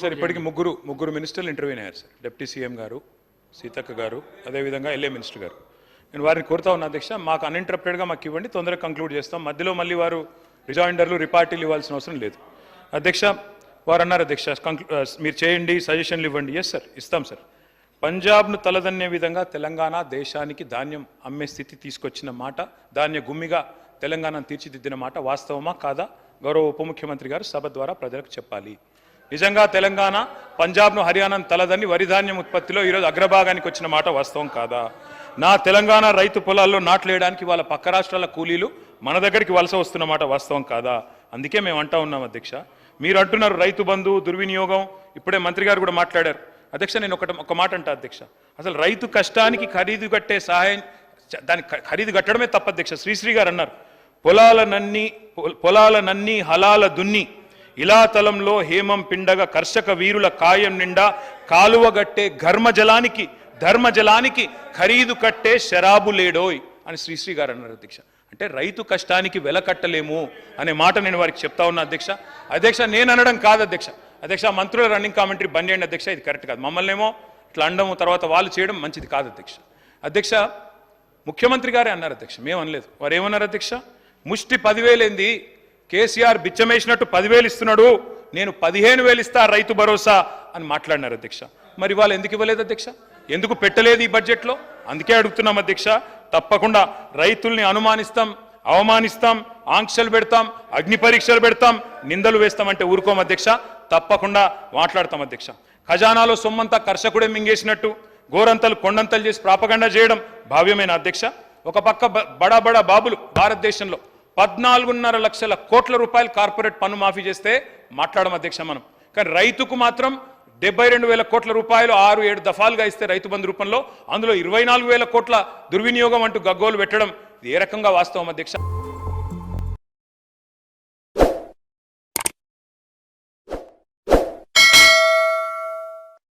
Sir ఇప్పటికి ముగ్గురు ముగ్గురు మినిస్టర్లు ఇంటర్వ్యూ అయ్యారు సార్. డిప్యూటీ సీఎం గారు సీతక్క గారు అదేవిధంగా ఎల్ఏ మినిస్టర్ గారు. నేను వారిని కోరుతా ఉన్నా అధ్యక్ష మాకు అన్ఇంటరప్టెడ్గా మాకు ఇవ్వండి తొందరగా కంక్లూడ్ చేస్తాం. మధ్యలో మళ్ళీ వారు రిజాయిండర్లు రిపార్టీలు ఇవ్వాల్సిన అవసరం లేదు. అధ్యక్ష వారు అన్నారు అధ్యక్ష మీరు చేయండి సజెషన్లు ఇవ్వండి. ఎస్ సార్ ఇస్తాం సార్ పంజాబ్ను తలదన్నే విధంగా తెలంగాణ దేశానికి ధాన్యం అమ్మే స్థితి తీసుకొచ్చిన మాట ధాన్య గుమ్మిగా తెలంగాణను తీర్చిదిద్దిన మాట వాస్తవమా కాదా? గౌరవ ఉప ముఖ్యమంత్రి గారు సభ ద్వారా ప్రజలకు చెప్పాలి. నిజంగా తెలంగాణ పంజాబ్ను హర్యానాను తలదని వరి ధాన్యం ఉత్పత్తిలో ఈరోజు అగ్రభాగానికి వచ్చిన మాట వాస్తవం కాదా? నా తెలంగాణ రైతు పొలాల్లో నాట్లేయడానికి వాళ్ళ పక్క రాష్ట్రాల కూలీలు మన దగ్గరికి వలస వస్తున్న మాట వాస్తవం కాదా? అందుకే మేము అంటా ఉన్నాం అధ్యక్ష. మీరు అంటున్నారు రైతు బంధు దుర్వినియోగం. ఇప్పుడే మంత్రి గారు కూడా మాట్లాడారు. అధ్యక్ష నేను ఒకటి ఒక మాట అంటా అధ్యక్ష. అసలు రైతు కష్టానికి ఖరీదు కట్టే సహాయం దాని ఖరీదు కట్టడమే తప్ప అధ్యక్ష. శ్రీశ్రీ గారు అన్నారు పొలాలనన్నీ పొలాలనన్నీ హలాల దున్ని ఇలాతలంలో హేమం పిండగ కర్షక వీరుల కాయం నిండా కాలువగట్టే ఘర్మజలానికి ధర్మజలానికి ఖరీదు కట్టే శరాబు లేడోయ్ అని శ్రీశ్రీ గారు అన్నారు అధ్యక్ష. అంటే రైతు కష్టానికి వెల కట్టలేము అనే మాట నేను వారికి చెప్తా ఉన్నా అధ్యక్ష. అధ్యక్ష నేను అనడం కాదు అధ్యక్ష. అధ్యక్ష మంత్రుల రన్నింగ్ కామెంటరీ బంద్ చేయండి అధ్యక్ష ఇది కరెక్ట్ కాదు. మమ్మల్ని ఏమో ఇట్లా అండము తర్వాత వాళ్ళు చేయడం మంచిది కాదు అధ్యక్ష. అధ్యక్ష ముఖ్యమంత్రి గారే అన్నారు అధ్యక్ష. మేము అనలేదు వారు ఏమన్నారు అధ్యక్ష? ముష్టి పదివేలేంది కేసీఆర్ బిచ్చమేసినట్టు పదివేలు ఇస్తున్నాడు నేను పదిహేను వేలు ఇస్తా రైతు భరోసా అని మాట్లాడినారు అధ్యక్ష. మరి వాళ్ళు ఎందుకు ఇవ్వలేదు అధ్యక్ష? ఎందుకు పెట్టలేదు ఈ బడ్జెట్లో? అందుకే అడుగుతున్నాం అధ్యక్ష. తప్పకుండా రైతుల్ని అనుమానిస్తాం అవమానిస్తాం ఆంక్షలు పెడతాం అగ్ని పరీక్షలు పెడతాం నిందలు వేస్తామంటే ఊరుకోం అధ్యక్ష. తప్పకుండా మాట్లాడతాం అధ్యక్ష. ఖజానాలో సొమ్మంతా కర్షకుడే మింగేసినట్టు గోరంతలు కొండంతలు చేసి ప్రాపగండా చేయడం భావ్యమైన అధ్యక్ష? ఒక పక్క బడా బడా బాబులు భారతదేశంలో పద్నాలుగున్నర లక్షల కోట్ల రూపాయలు కార్పొరేట్ పన్ను మాఫీ చేస్తే మాట్లాడడం అధ్యక్ష మనం. కానీ రైతుకు మాత్రం డెబ్బై రెండు వేల కోట్ల రూపాయలు ఆరు ఏడు దఫాలుగా ఇస్తే రైతు బంధు రూపంలో అందులో ఇరవై నాలుగు వేల కోట్ల దుర్వినియోగం అంటూ గగ్గోలు పెట్టడం ఏ రకంగా వాస్తవం అధ్యక్ష?